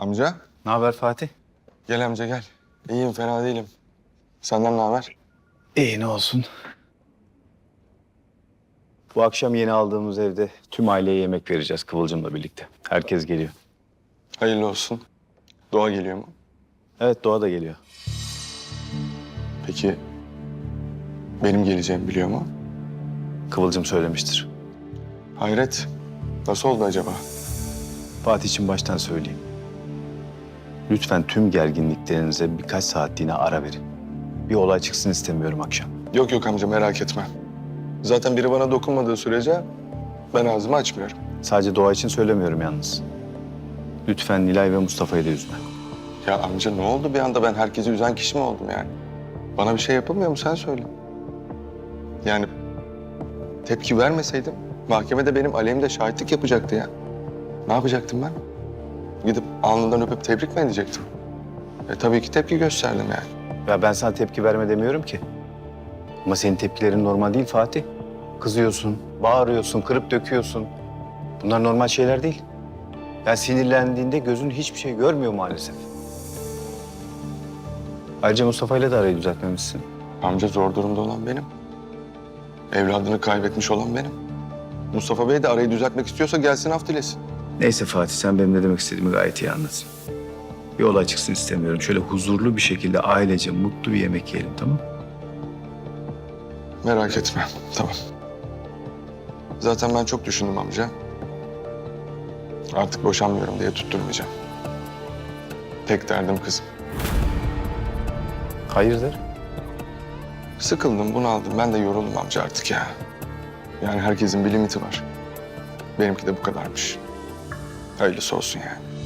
Amca, Ne haber Fatih? gel amca gel. İyiyim, fena değilim. Senden ne haber? İyi ne olsun. Bu akşam yeni aldığımız evde tüm aileye yemek vereceğiz Kıvılcım'la birlikte. Herkes geliyor. Hayırlı olsun. Doğa geliyor mu? Evet Doğa da geliyor. Peki benim geleceğimi biliyor mu? Kıvılcım söylemiştir. Hayret. Nasıl oldu acaba? Fatih için baştan söyleyeyim. Lütfen tüm gerginliklerinize birkaç saatliğine ara verin. Bir olay çıksın istemiyorum akşam. Yok yok amca merak etme. Zaten biri bana dokunmadığı sürece ben ağzımı açmıyorum. Sadece Doğa için söylemiyorum yalnız. Lütfen Nilay ve Mustafa'yı da üzme. Ya amca ne oldu bir anda ben herkesi üzen kişi mi oldum yani? Bana bir şey yapılmıyor mu sen söyle. Yani tepki vermeseydim mahkemede benim aleyhimde şahitlik yapacaktı ya. Ne yapacaktım ben? Gidip alnından öpüp tebrik mi edecektim? E tabii ki tepki gösterdim yani. Ya ben sana tepki verme demiyorum ki. Ama senin tepkilerin normal değil Fatih. Kızıyorsun, bağırıyorsun, kırıp döküyorsun. Bunlar normal şeyler değil. Ya sinirlendiğinde gözün hiçbir şey görmüyor maalesef. Ayrıca Mustafa ile de arayı düzeltmemişsin. Amca zor durumda olan benim. Evladını kaybetmiş olan benim. Mustafa Bey de arayı düzeltmek istiyorsa gelsin af dilesin. Neyse Fatih sen benim ne demek istediğimi gayet iyi anladın. Bir olay çıksın istemiyorum. Şöyle huzurlu bir şekilde ailece mutlu bir yemek yiyelim tamam mı? Merak etme. Tamam. Zaten ben çok düşündüm amca. Artık boşanmıyorum diye tutturmayacağım. Tek derdim kızım. Hayırdır? Sıkıldım, bunaldım. Ben de yoruldum amca artık ya. Yani herkesin bir limiti var. Benimki de bu kadarmış. Hayırlısı olsun yani.